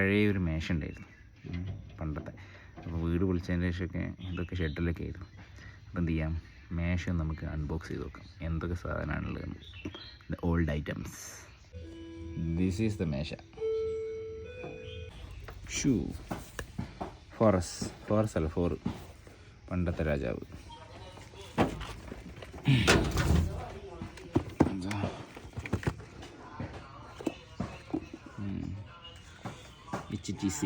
പഴയ ഒരു മേശ ഉണ്ടായിരുന്നു പണ്ടത്തെ. അപ്പോൾ വീട് പൊളിച്ചതിന് ശേഷമൊക്കെ ഇതൊക്കെ ഷെഡിലൊക്കെ ആയിരുന്നു. അപ്പോൾ എന്ത് ചെയ്യാം? മേശ നമുക്ക് അൺബോക്സ് ചെയ്ത് നോക്കാം എന്തൊക്കെ സാധനമാണുള്ളത് old items this is the മേശ. ഷൂ ഫോറസ് ഫോറസ് അല്ല ഫോർ പണ്ടത്തെ രാജാവ്. HTC.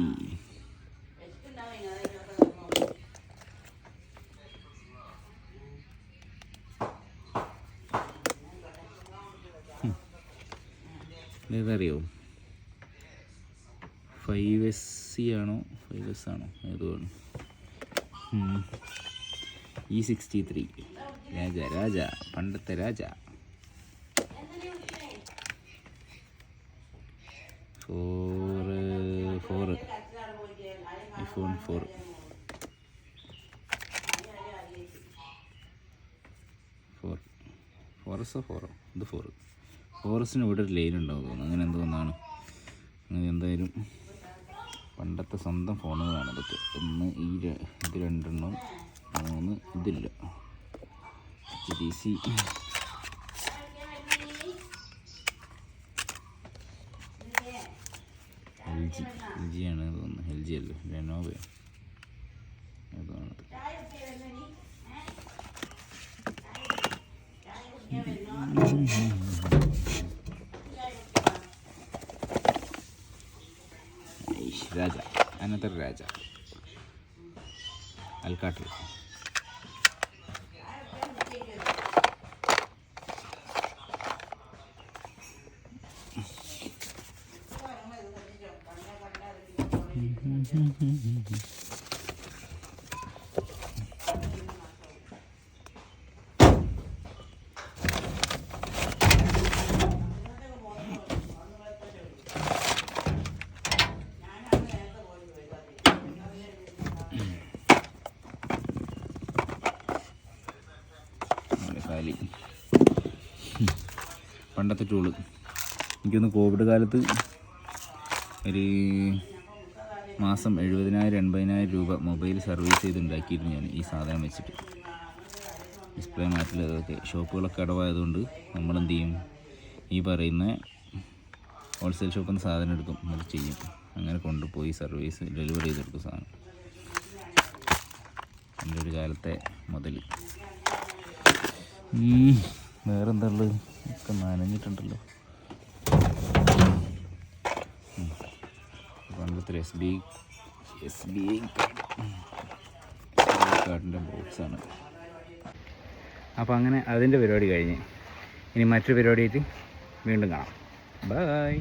ഉം. ഇതറിയോ? ഫൈവ് എസ് സി ആണോ? ഫൈവ് എസ് ആണോ? ഏതുമാണ് ഇ സിക്സ്റ്റി ത്രീ രാജ രാജ പണ്ടത്തെ രാജ. ഫോർ ഐഫോൺ ഫോർ ഫോർ ഫോറോ ഇത് ഫോർ ഫോറസ്റ്റിന് ഇവിടെ ഒരു ലൈൻ ഉണ്ടാവും തോന്നുന്നു. അങ്ങനെ എന്തോ അങ്ങനെ എന്തായാലും പണ്ടത്തെ സ്വന്തം ഫോണുകളാണ് ഇതൊക്കെ ഒന്ന് ഈ ഇത് രണ്ടെണ്ണം മൂന്ന് ഇതില്ല. T C G L G ആണ് തോന്നുന്നു. എൽ ജി അല്ലേ? ലെനോവയോ അതാണത് രാജ. അനന്തര രാജ. അൽക്കാട്ടിൽ പണ്ടത്തെ ടൂൾ എനിക്കൊന്ന് കോവിഡ് കാലത്ത് ഒരു മാസം എഴുപതിനായിരം എൺപതിനായിരം രൂപ മൊബൈൽ സർവീസ് ചെയ്ത് ഉണ്ടാക്കിയിരുന്നു ഞാൻ ഈ സാധനം വെച്ചിട്ട്. ഡിസ്പ്ലേ മാറ്റിൽ അതൊക്കെ ഷോപ്പുകളൊക്കെ അടവായതുകൊണ്ട് നമ്മളെന്ത് ചെയ്യും ഈ പറയുന്ന ഹോൾസെയിൽ ഷോപ്പിൽ നിന്ന് സാധനം എടുക്കും നമ്മൾ ചെയ്യും. അങ്ങനെ കൊണ്ടുപോയി സർവീസ് ഡെലിവറി ചെയ്ത് കൊടുക്കും സാധനം. എന്റെ ഒരു കാലത്തെ മുതൽ വേറെന്താ ഉള്ളത്? ഒക്കെ നനഞ്ഞിട്ടുണ്ടല്ലോ. പണ്ടത്തെ S B S B I കാർഡിന്റെ ബോക്സാണ് അപ്പോൾ അങ്ങനെ അതിന്റെ പരിപാടി കഴിഞ്ഞ്. ഇനി മറ്റൊരു പരിപാടിയായിട്ട് വീണ്ടും കാണാം. ബൈ